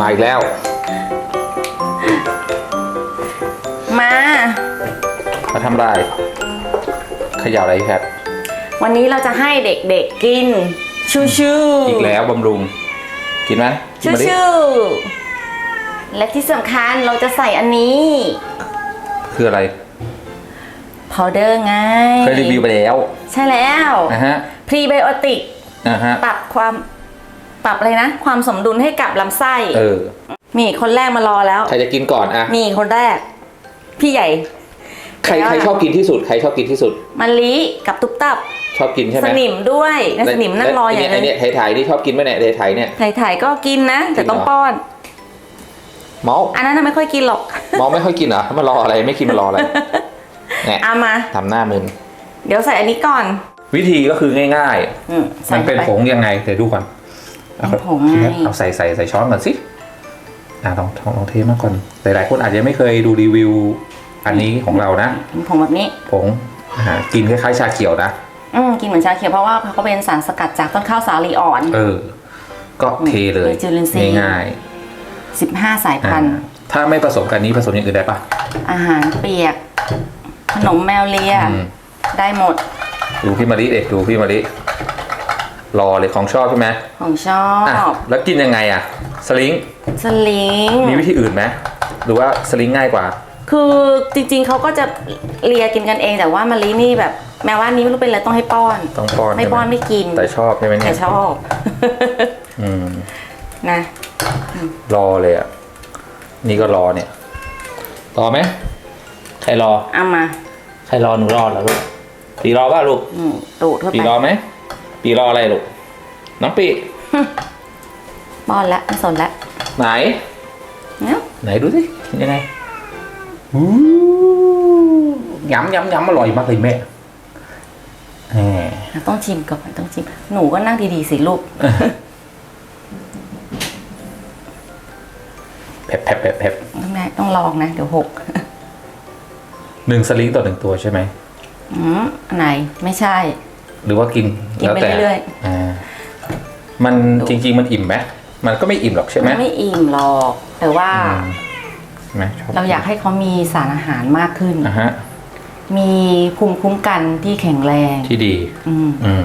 มาอีกแล้ว มา มาทำอะไรเขย่าอะไรครับ วันนี้เราจะให้เด็กๆกิน ชูชูอีกแล้วบำรุง กินไหมกิชูมาดิชูและที่สำคัญเราจะใส่อันนี้คืออะไร พาวเดอร์ไง เคยรีวิวไปแล้วใช่แล้วนะฮะ พรีไบโอติก นะฮะ ปรับความ ปรับอะไรนะ ความสมดุลให้กับลำไส้เออมีคนแรกมารอแล้ว ใครจะกินก่อนอะมีคนแรก พี่ใหญ่ ใครแล้วใครชอบกินที่สุด ใครชอบกินที่สุดมาลิกับตุ๊บตับ ชอบกินใช่ไหสมนิมด้วยนะสนิมนั่งรออย่างไอ้นี้เนี่ยไอ้เนี่ยไทยๆนี่ชอบกินไหมเนี่ยไทยๆเนี่ยถ่ายๆก็กินนะ แต่ต้องจริงเหรอป้อนเมาอันนั้นนะไม่ค่อยกินหรอกเมาไม่ค่อยกินเหรอมารออะไรไม่กินมารออะไรเนี่ยเอามาทำหน้ามึนเดี๋ยวใส่อันนี้ก่อน วิธีก็คือง่ายอืมๆใส่มันเป็นไผงยังไงเดี๋ยวดูก่อน เอาเป็นผงไงเอาใส่ใส่ใส่ช้อนก่อนสิอะลองลองลองเทมาก่อน หลายๆคนอาจจะไม่เคยดูรีวิว อันนี้ของเรานะเป็นผงแบบนี้ผงอ่ากินคล้ายๆชาเขียวนะอืมกินเหมือนชาเขียวเพราะว่าเขาเป็นสารสกัดจากต้นข้าวสาลีอ่อน เออ ก็เทเลยมีจุลินทรีย์ง่าย15สายๆอ่าพันธุ์ ถ้าไม่ผสมกันนี้ผสมอย่างอื่นได้ปะอาหารเปียก ขนมแมวเลียอืมได้หมด ดูพี่มาริเด็กดูพี่มาริ รอเลยของชอบใช่ไหมของชออะบ แล้วกินยังไงอะสลิงสลิง มีวิธีอื่นไหมหรือว่าสลิงง่ายกว่า คือจริงๆเขาก็จะเลียกินกันเอง แต่ว่ามารีนี่แบบแม้ว่านี้ไม่รู้เป็นอะไรต้องให้ป้อน ต้องป้อนไม่ใช่หป้อนไม่กิน แต่ชอบใช่ไหมเนี่แต่ยชอบ อืม นะรอเลยอะ นี่ก็รอเนี่ย รอไหมใครรอ เอามาใครรอหนูรอเหรอลูกปีรอป่ะลูกอืมตูดเข้าปีไปรอไหม ปีรออะไรลูก น้องปีป้อนแล้วไม่สนแล้วไหน เนี่ยไหนดูสิยังไงอู้ย้ำย้ำย้ำอร่อยมากเลยแม่แหมเราต้องชิมก่อนต้องชิม หนูก็นั่งดีๆสิลูกแผบแผบแผบแผบต้องได้ต้องลองนะ เดี๋ยวหกหนึ่งสลิงต่อหนึ่งตัวใช่ไหมอืมอันไหนไม่ใช่ หรือว่ากินกินแล้วไปแต่เรื่อยอ่ามันจริง ๆ มันอิ่มไหมมันก็ไม่อิ่มหรอกใช่ไหมมันไม่อิ่มหรอก แต่ว่าอืมใช่ไหมชบเราอยากให้เขามีสารอาหารมากขึ้น อะฮะ มีภูมิคุ้มกันที่แข็งแรง ที่ดี อืม อืม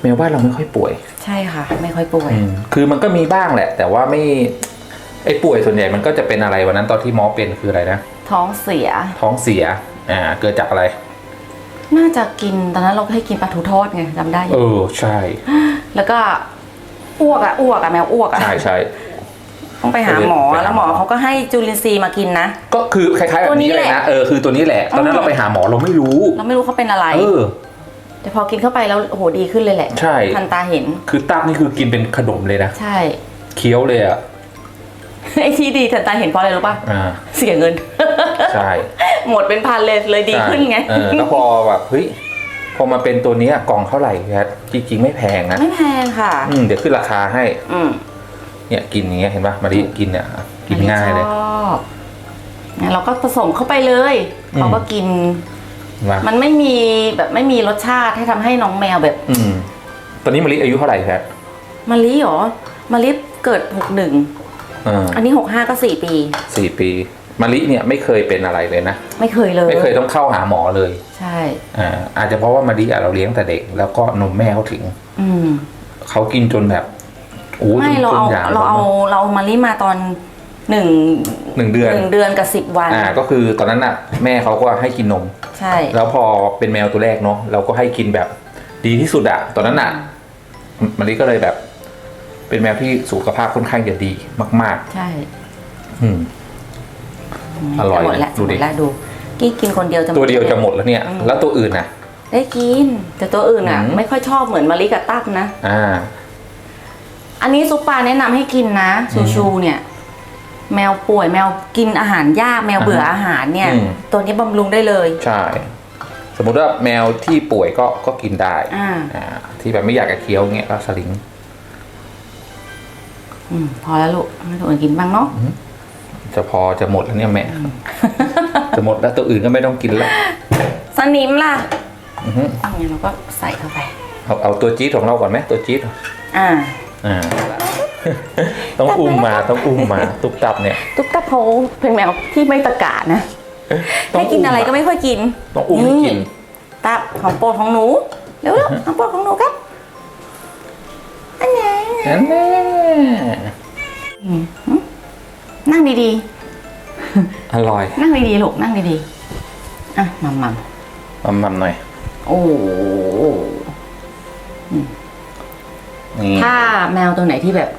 แมวบ้านเราไม่ค่อยป่วย ใช่ค่ะ ไม่ค่อยป่วย อืมคือมันก็มีบ้างแหละ แต่ว่าไม่ไอ้ป่วยส่วนใหญ่มันก็จะเป็นอะไรวันนั้นตอนที่หมอเป็นคืออะไรนะท้องเสียท้องเสียอ่าเกิดจากอะไร น่าจะกินตอนนั้นเราให้กินปลาทูทอดไงจำได้อเอยู่อใช่แล้วก็อ้วกอะอ้วกอะแมวอ้วกอะใช่ใช่ ต้องไปหาหมอไปหาหมอ แล้วหมอเขาก็ให้จุลินทรีย์มากินนะ ก็คือคล้ายๆแบบนี้เลยนะเออคือตัวนี้แหละ ตอนนั้นอืมเราไปหาหมอเราไม่รู้ เราไม่รู้เขาเป็นอะไร เออ แต่พอกินเข้าไปแล้วโอ้โหดีขึ้นเลยแหละใช่ ทันตาเห็น คือตับนี่คือกินเป็นขนมเลยนะ ใช่ เคี้ยวเลยอะ ไอ้ที่ดีทันตาเห็นเพราะอะไรรู้ป่ะอ่าเสียเงิน ใช่หมดเป็นพันเลยเลยดีขึ้นไง ใช่เออแล้วพอแบบเฮ้ยพอมาเป็นตัวเนี้ยกล่องเท่าไหร่แคทจริงๆไม่แพงนะไม่แพงค่ะ อืมเดี๋ยวขึ้นราคาให้อืมเนี่ยกินอย่างเงี้ยเห็นปะมาดิกินเนี่ยกินง่ายเลยชอบงั้นเราก็ผสมเข้าไปเลยอืม เขาก็กินเห็นปะมันไม่มีแบบไม่มีรสชาติให้ทำให้น้องแมวแบบอืมตอนนี้มาริอายุเท่าไหร่แคทมะลิเหรอมะลิเกิดหกหนึ่ง อ่าอันนี้หกห้าก็สี่ปี สี่ปีมาริเนี่ยไม่เคยเป็นอะไรเลยนะ ไม่เคยเลย ไม่เคยต้องเข้าหาหมอเลยใช่ อ่าอาจจะเพราะว่ามาริอะเราเลี้ยงแต่เด็ก แล้วก็นมแม่เขาถึง อืม เขากินจนแบบโอ้ยไม่จนเราจนเอาหยเราเอาเราเอามะลิมาตอนหนึ่งหนึ่งเดือน หนึ่งเดือนกับสิบวัน อ่า ก็คือตอนนั้นน่ะ แม่เขาก็ให้กินนม ใช่ แล้วพอเป็นแมวตัวแรกเนาะเราก็ให้กินแบบดีที่สุดอะตอนนั้นอะมาริก็เลยแบบ เป็นแมวที่สุขภาพค่อนข้างจะดีมาก ใช่ๆ อืม อร่อยจะหมดแล้วดูดิหมดแล้วดูกี้กินคนเดียวจะหมตัวเดียวจะหมดแล้วเนี่ย แล้วตัวอื่นน่ะ ได้กิน แต่ตัวอื่นอะ อืม ไม่ค่อยชอบเหมือนมะลิกับตั้มนะ อ่า อันนี้ซุปปลาแนะนำให้กินนะ ชูชูเนี่ย แมวป่วยแมวกินอาหารยากแมวเบื่ออาหารเนี่ย อืม ตัวนี้บำรุงได้เลย ใช่ สมมุติว่าแมวที่ป่วยก็ก็กินได้อ่า อ่าที่แบบไม่อยากจะเคี้ยวเงี้ยก็สลิง อืมพอแล้วลูกให้ตัวอื่นกินบ้างเนาะจะพอจะหมดแล้วเนี่ยแม่ จะหมดแล้วตัวอื่นก็ไม่ต้องกินแล้ว สนิมล่ะอือฮึเอางั้นเราก็ใส่เข้าไป เอาเอาตัวจี๊ดของเราก่อนไหมตัวจี๊ดอ่า อ่า ต้องอุ้มมาต้องอุ้มมา ตุกตับเนี่ย ตุ๊กตาเขาเป็นแมวที่ไม่ตะกานะต้องให้กินอะไรก็ไม่ค่อยกินต้องอุ้มให้กิน ตับของโปรดของหนูเร็วๆของโปรดของหนูครับอันไหน นั่นแน่ นั่งดีอร่อยๆ นั่งดีๆลูกนั่งดีๆ อะมัมมัมมัมมัมหน่อย โอ้โหนี่ ถ้าแมวตัวไหนที่แบบ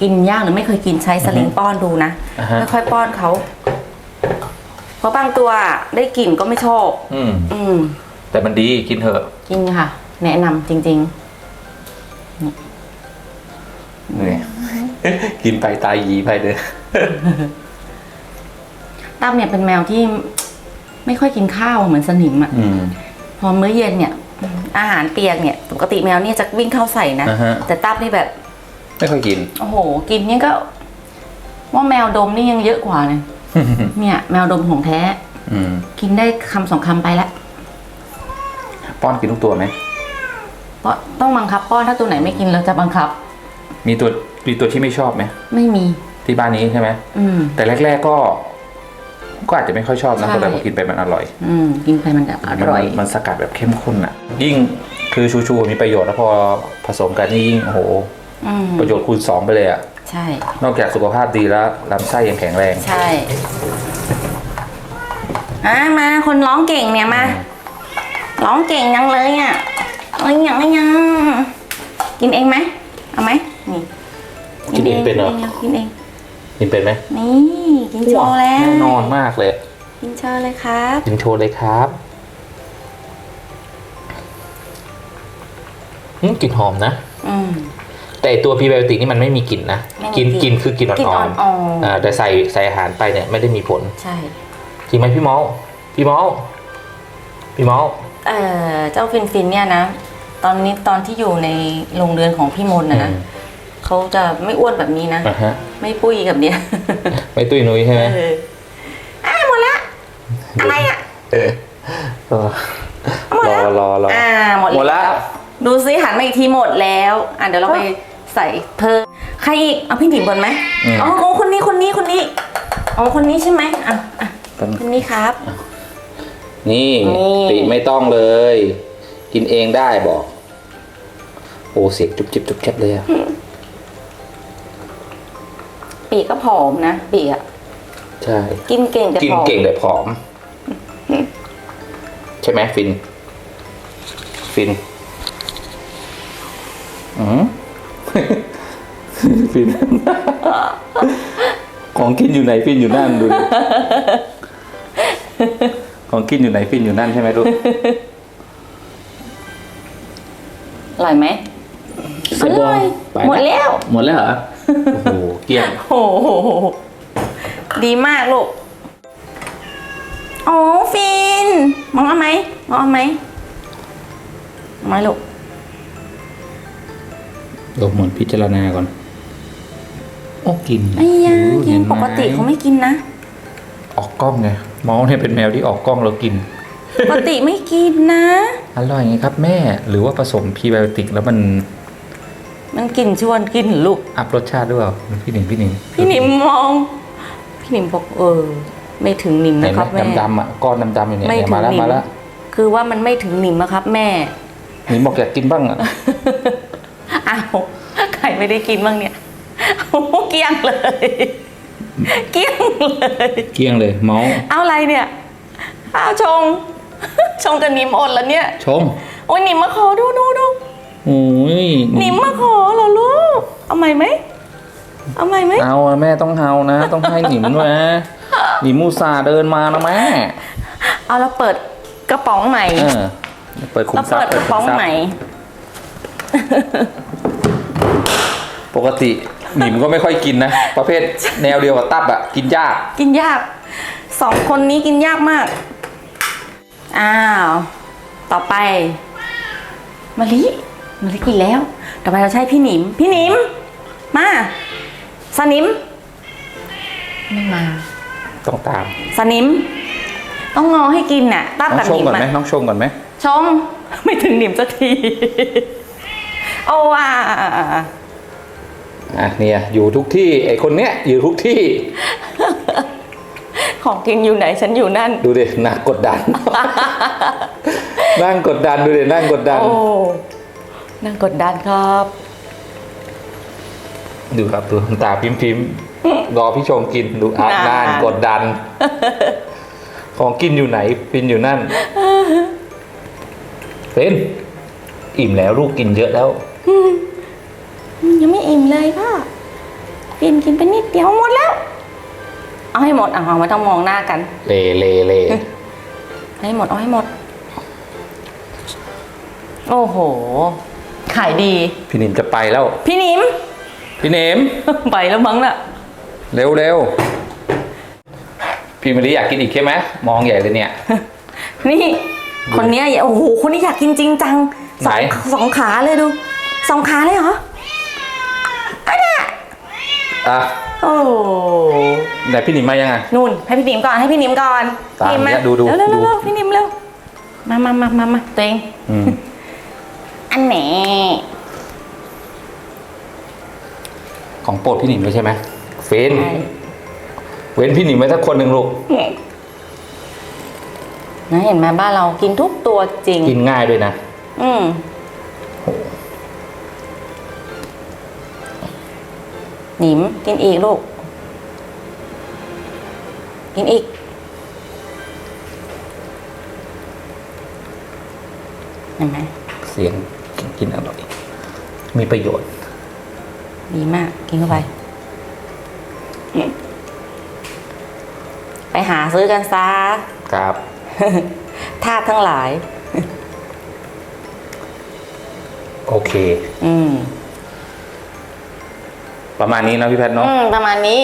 กินยากหรือไม่เคยกินใช้สลิงป้อนดูนะอ่าฮะ ค่อยๆป้อนเขาเพราะบางตัวได้กลิ่นก็ไม่ชอบ อืม อืม แต่มันดีกินเถอะจริงค่ะ แนะนำจริงนี่ กินไปตายหยีไปเลยๆตั้มเนี่ยเป็นแมวที่ไม่ค่อยกินข้าวเหมือนสนิมอะอืม พอมื้อเย็นเนี่ย อาหารเปียกเนี่ย ปกติแมวเนี่ยจะวิ่งเข้าใส่นะ อ่าฮะ แต่ตั้มนี่แบบ ไม่ค่อยกิน โอ้โห กินเนี่ยก็ ว่าแมวดมนี่ยังเยอะกว่าเลยเนี่ย แมวดมของแท้ อืม กินได้คำสองคำไปแล้วป้อนกินทุกตัวไหม เพราะต้องบังคับป้อนถ้าตัวไหนไม่กินเราจะบังคับ มีตัวมีตัวที่ไม่ชอบไหมไม่มี ที่บ้านนี้ใช่ไหมอืม แต่แรก ๆก็ ก็อาจจะไม่ค่อยชอบนะใช่ แต่พอกินไปมันอร่อยอืม กินไปมันจะอร่อย มันมันสกัดแบบเข้มข้นอะ ยิ่งคือชูชูมีประโยชน์แล้วพอผสมกันนี่ยิ่งโอ้โห อืม ประโยชน์คูณสองไปเลยอะ ใช่ นอกจากสุขภาพดีแล้วลำไส้ยังแข็งแรง ใช่อะมาคนร้องเก่งเนี่ยมา ร้องเก่งยังเลยอะเอ้ยยังไม่ยังกินเองไหมเอาไหม นี่กินเองเป็นเหรอ กินเองกินเป็นไหมนี่กินโชว์แล้วแน่นอนมากเลย กินโชว์เลยครับกินโชว์เลยครับอืมกลิ่นหอมนะ อืม แต่ไอ้ตัวพรีไบโอติกนี่มันไม่มีกลิ่นนะ ไม่มีกินกลิ่นกินคือกลิ่นกลิ่นอ่อนอ่อนๆ ๆอ่าแต่ใส่ใส่อาหารไปเนี่ยไม่ได้มีผล ใช่ จริงไหมพี่เมาส์พี่เมาส์พี่เมาส์เอ่อเจ้าฟินฟินเนี่ยนะ ตอนนี้ตอนที่อยู่ในโรงเรือนของพี่มนต์นะนะอืม เขาจะไม่อ้วนแบบนี้นะอะฮะ ไม่ปุ้ยกับเนี้ยไม่ตุ้ยนุ้ยใช่ไหมเอออะหมดละอะไรอะเออรอหมดรแล้อวรอรอ อ่าหมดหมดแล้วดูซิหันมาอีกทีหมดแล้ว อะเดี๋ยวเราไปใส่เพิ่มใครอีกเอาพี่หนิมก่อนไหมอืม อ๋อโอ้คนนี้คนนี้คนนี้อ๋อคนนี้ใช่ไหมอะอะเป็นคนนี้ครับ นี่นี่ปีไม่ต้องเลย กินเองได้บอก โอ้เสียงจุบจิบจุบแคบเลยอะ ปีกก็ผอมนะปีกอะใช่ กินเก่งแต่กินผอมเก่งแต่ผอม ใช่ไหมฟิน ฟินอืม ฟิน ของกินอยู่ไหนฟินอยู่นั่นดูดิของกินอยู่ไหนฟินอยู่นั่นใช่ไหมลูกอร่อยไหมอร่อยไปหมดแล้ว หมดแล้วเหรอโอ้โหเกลี้ยง โอ้โหดีมากลูก โอ้ฟิน มองเอาไหมมองเอาไหมเอาไหมลูกลงหมดพิจารณาก่อน โอ้กินไอ้ยาโอ้กิห็นไหมปกติเขาไม่กินนะ ออกกล้องไงเมาส์เนี่ยเป็นแมวที่ออกกล้องแล้วกิน ปกติไม่กินนะ อร่อยไงครับแม่ หรือว่าผสมพรีไบโอติกแล้วมัน มันกินชวนกินเหรอลูก อัพรสชาติด้วยเปล่าพี่หนิงพี่หนิงพี่หนิมมอง พี่หนิมบอกเออ ไม่ถึงหนิมเห็นะนคไหมรับแม่ ดำๆอะก้อนดำๆอยู่เนี่ยไม่เนี่ยถึงมาแล้วหนิมมาแล้วคือว่ามันไม่ถึงหนิมนะครับ แม่ หนิงบอกอยากกินบ้างอะ อ้าวใครไม่ได้กินบ้างเนี่ยโอ้โหเกลี้ยงเลย เกลี้ยงเลย เกลี้ยงเลยเมาส์เอาอะไรเนี่ยเอาชง ชงกับหนิมอดแล้วเนี่ย ชม โอ้ยหนิมมาขอดูดูดู โอ้ยหนิมมาขอเหรอลูก เอาใหม่ไหม เอาใหม่ไหม เอาอะแม่ต้องเฮานะ ต้องให้หนิมด้วยนะหนิมมูซาห์เดินมานะแม่เอาเราเปิดกระป๋องใหม่ เออเปิดคุมเราทรัพเปิดย์กระป๋องคุมทรัพย์ใหม่ ปกติหนิมก็ไม่ค่อยกินนะ ประเภทแนวเดียวกับตับอะกินยากกินยาก สองคนนี้กินยากมาก อ้าว ต่อไปมะลิ มะลิกินแล้ว ต่อไปเราใช้พี่หนิม พี่หนิม มาสนิมไม่มา ต้องตามสนิม ต้องงอให้กินน่ะตั้บน้อกับงชหมนิมก่อนไหมอะน้องชมก่อนไหมชมไม่ถึงหนิมสักที โอ้ว่าอะเนี่ยอยู่ทุกที่ไอคนเนี้ยอยู่ทุกที่ของกินอยู่ไหนฉันอยู่นั่น ดูดินั่งกดดัน นั่งกดดันดูดินั่งกดดัน โอ้ นั่งกดดันครับ ดูครับดูตาพิมพ์พิมพ์รอพี่ชมกินดูอะนานนั่นกดดัน ของกินอยู่ไหนปินอยู่นั่นเป็นอิ่มแล้วลูกกินเยอะแล้ว ยังไม่อิ่มเลยพ่อกินกินไปนิดเดียวหมดแล้ว เอาให้หมดอะไม่ต้องมองหน้ากัน เลเลเลให้หมดเอาให้หมด โอ้โห ขายดี พี่หนิมจะไปแล้ว พี่หนิม พี่หนิม ไปแล้วมั้งน่ะ เร็วเร็วพี่มะลิอยากกินอีกใช่ไหมมองใหญ่เลยเนี่ย นี่คนเนี้ยโอ้โหคนนี้อยากกินจริงจังสองไหน สองขาเลยดูสองขาเลยเหรออะโอ้ไหนพี่หนิมมายังไง นู่น ให้พี่หนิมก่อนให้พี่หนิมก่อนตามพี่หนิมเนี่ยดูดูเร็วเร็วดู เร็วพี่หนิมเร็วมามามามามาตัวเองอืมอั นแหนของโปรดพี่หนิมเลยใช่ไหมเฟนเว้นพี่หนิมไว้สักคนหนึ่งลูก นะเห็นไหมบ้านเรากินทุกตัวจริง กินง่ายด้วยนะ อืมหนิมกินอีกลูก กินอีก เห็นไหม เสียง กินอร่อย มีประโยชน์ ดีมาก กินเข้าไป ไปหาซื้อกันซะครับทาสทั้งหลาย โอเค อืม ประมาณนี้นะพี่แพทย์เนาะอืมประมาณนี้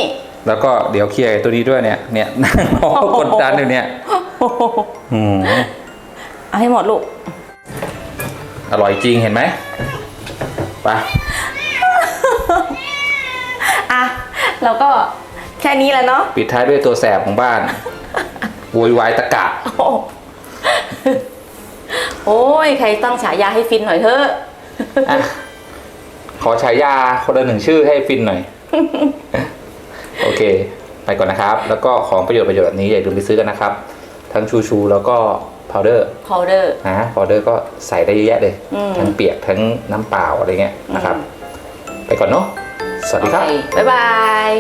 แล้วก็เดี๋ยวเคลียร์ไอ้ตัวนี้ด้วยเนี่ย เนี่ยนั่งรอกดดันอยู่เนี่ยอืมเอาให้หมดลูก อร่อยจริงเห็นไหมไปอะเราก็แค่นี้แหละเนาะปิดท้ายด้วยตัวแสบของบ้านโวยวายตะกะ โอ้โอ้ยใครตั้งฉายาให้ฟินหน่อยเถอะอะขอฉายาคนละหนึ่งชื่อให้ฟินหน่อย โอเค ไปก่อนนะครับ แล้วก็ของประโยชน์ประโยชน์แบบนี้อย่าลืมไปซื้อกันนะครับ ทั้งชูชูแล้วก็พาวเดอร์พาวเดอร์นะพาวเดอร์ก็ใส่ได้เยอะแยะเลย อืม ทั้งเปียกทั้งน้ำเปล่าอะไรเงี้ยนะครับ ไปก่อนเนาะสวัสดีครับบ๊ายบาย